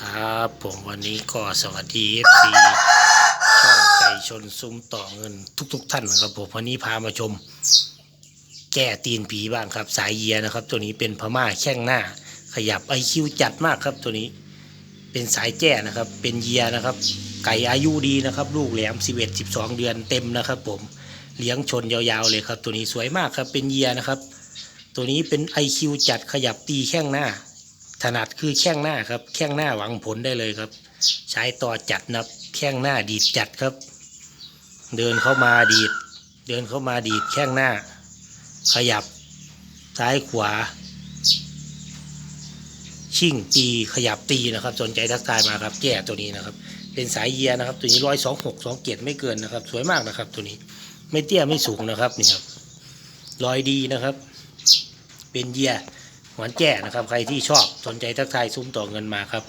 ครับผมวันนี้ก็สวัสดี FC ช่องไก่ชนซุ้มต่อเงินทุกๆท่านนะครับผมวันนี้พามาชม แก้ตีนผีบ้างครับสายเยียนะครับ ตัวนี้เป็นพม่าแข้งหน้า ขยับไอคิวจัดมากครับตัวนี้เป็นสายแจ้นะครับ เป็นเยียนะครับ ไก่อายุดีนะครับ ลูกแหลม 11 12 เดือนเต็มนะครับ ผมเลี้ยงชนยาวๆเลยครับ ตัวนี้สวยมากครับเป็นเยียนะครับ ตัวนี้เป็น IQ จัดขยับตีแข้งหน้า ถนัดคือแข้งหน้าครับ แข้งหน้าหวังผลได้เลยครับ ใช้ต่อจัดนับแข้งหน้าดีดจัดครับ เดินเข้ามาดีด เดินเข้ามาดีดแข้งหน้า ขยับ ซ้ายขวา ชิ่งตีขยับตีนะครับ สนใจทักทายมาครับแก่ตัวนี้นะครับ เป็นสายเยียนะครับ ตัวนี้ร้อยสองหกสองเกียรไม่เกินนะครับ สวยมากนะครับ ตัวนี้ไม่เตี้ยไม่สูงนะครับนี่ครับรอยดีนะครับ เป็นเยีย หวานแจ้นะครับ ใครที่ชอบสนใจทักทายซุ้มต่อเงินมาครับ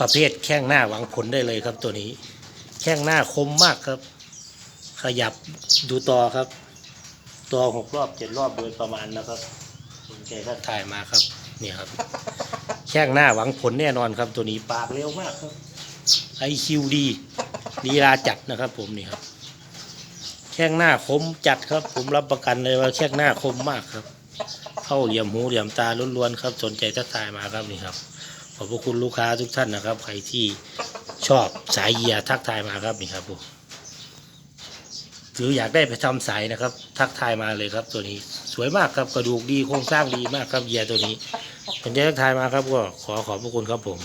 ประเภทแข้งหน้าหวังผลได้เลยครับตัวนี้ แข้งหน้าคมมากครับ ขยับดูต่อครับตัวหกรอบเจ็ดรอบโดยประมาณนะครับสนใจทักทายมาครับนี่ครับ แข้งหน้าหวังผลแน่นอนครับ ตัวนี้ปากเร็วมากครับไอคิวดีลีลาจัดนะครับ ผมนี่ครับ แข้งหน้าคมจัดครับ ผมรับประกันเลยว่าแข้งหน้าคมมากครับ เข้าเหลี่ยมหูเหลี่ยมตาล้วนๆครับ สนใจทักทายมาครับนี่ครับ ขอบพระคุณลูกค้าทุกท่านนะครับ ใครที่ชอบสายเยียทักทายมาครับนี่ครับผมหรืออยากได้ไปทำสายนะครับ ทักทายมาเลยครับ ตัวนี้สวยมากครับกระดูกดีโครงสร้างดีมากครับเยียตัวนี้สนใจทักทายมาครับก็ขอขอบพระคุณครับผม